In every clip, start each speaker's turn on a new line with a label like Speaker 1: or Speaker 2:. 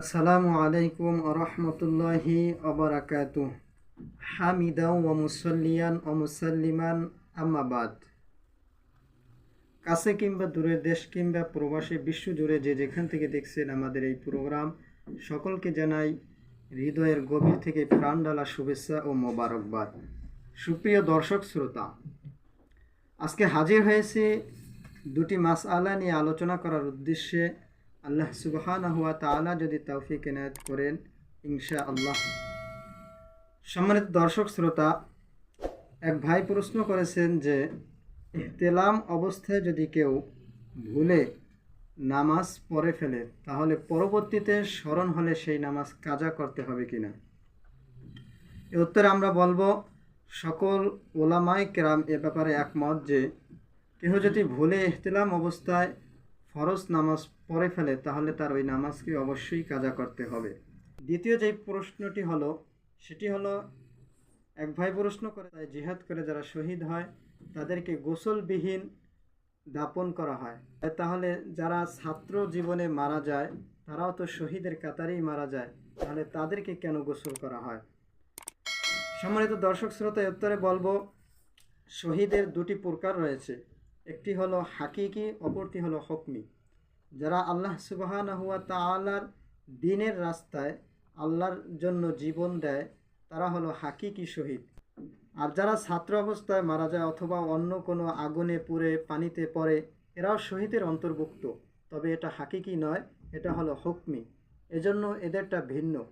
Speaker 1: আসসালামু আলাইকুম রহমতুল্লাহি অবরাকাত হামিদাও ও মুসল্লিয়ান ও মুসাল্লিমান আম্মাবাদ কাছে কিংবা দূরের দেশ কিংবা প্রবাসী, বিশ্ব জুড়ে যে যেখান থেকে দেখছেন আমাদের এই প্রোগ্রাম, সকলকে জানাই হৃদয়ের গভীর থেকে প্রাণডালা শুভেচ্ছা ও মোবারকবাদ। সুপ্রিয় দর্শক শ্রোতা, আজকে হাজির হয়েছি দুটি মাস আলা নিয়ে আলোচনা করার উদ্দেশ্যে আল্লাহ সুবহান হুয়া তাআলা যদি তৌফিক এনায়ত করেন ইনশা আল্লাহ সম্মানিত দর্শক, শ্রোতা, এক ভাই প্রশ্ন করেছেন যে তেলাম অবস্থায় যদি কেউ ভুলে নামাজ পড়ে ফেলে, তাহলে পরবর্তীতে স্মরণ হলে সেই নামাজ কাজা করতে হবে কি না এ উত্তরে আমরা বলব, সকল ওলামাই কেরাম এ ব্যাপারে একমত যে, কেহ যদি ভুলে ইহতিলাম অবস্থায় ফরজ নামাজ পড়ে ফেলে, তাহলে তার ওই নামাজকে অবশ্যই কাজা করতে হবে। দ্বিতীয় যে প্রশ্নটি হলো, সেটি হলো, এক ভাই প্রশ্ন করে, তাই জিহাদ করে যারা শহীদ হয়, তাদেরকে গোসলবিহীন দাপন করা হয়। তাহলে যারা ছাত্র জীবনে মারা যায়, তারাও তো শহীদের কাতারেই মারা যায়, তাহলে তাদেরকে কেন গোসল করা হয়? সম্মানিত দর্শক শ্রোতা উত্তরে বলব, শহীদের দুটি প্রকার রয়েছে। একটি হলো হাকিকি, অপরটি হলো হকমি। যারা আল্লাহ সুবাহান হুয়া তালার দিনের রাস্তায় আল্লাহর জন্য জীবন দেয়, তারা হলো হাকিকি শহীদ। আর যারা ছাত্র অবস্থায় মারা যায় অথবা অন্য কোনো আগুনে পুড়ে পানিতে পড়ে, এরাও শহীদের অন্তর্ভুক্ত। তবে এটা হাকিকি নয়, এটা হলো হকমি। এজন্য এদেরটা ভিন্ন।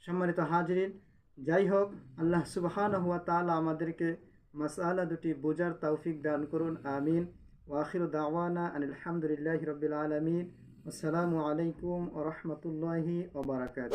Speaker 1: সম্মানিত হাজরিন, যাই হোক, আল্লাহ সুবহান হুয়া তালা আমাদেরকে মাসালা দুটি বোঝার তৌফিক দান করুন, আমিন। ওয়াখির দাওয়ানা আনিলহামদুলিল্লাহ রবিল আলমিন। আসসালামু আলাইকুম ও ওবরাকাত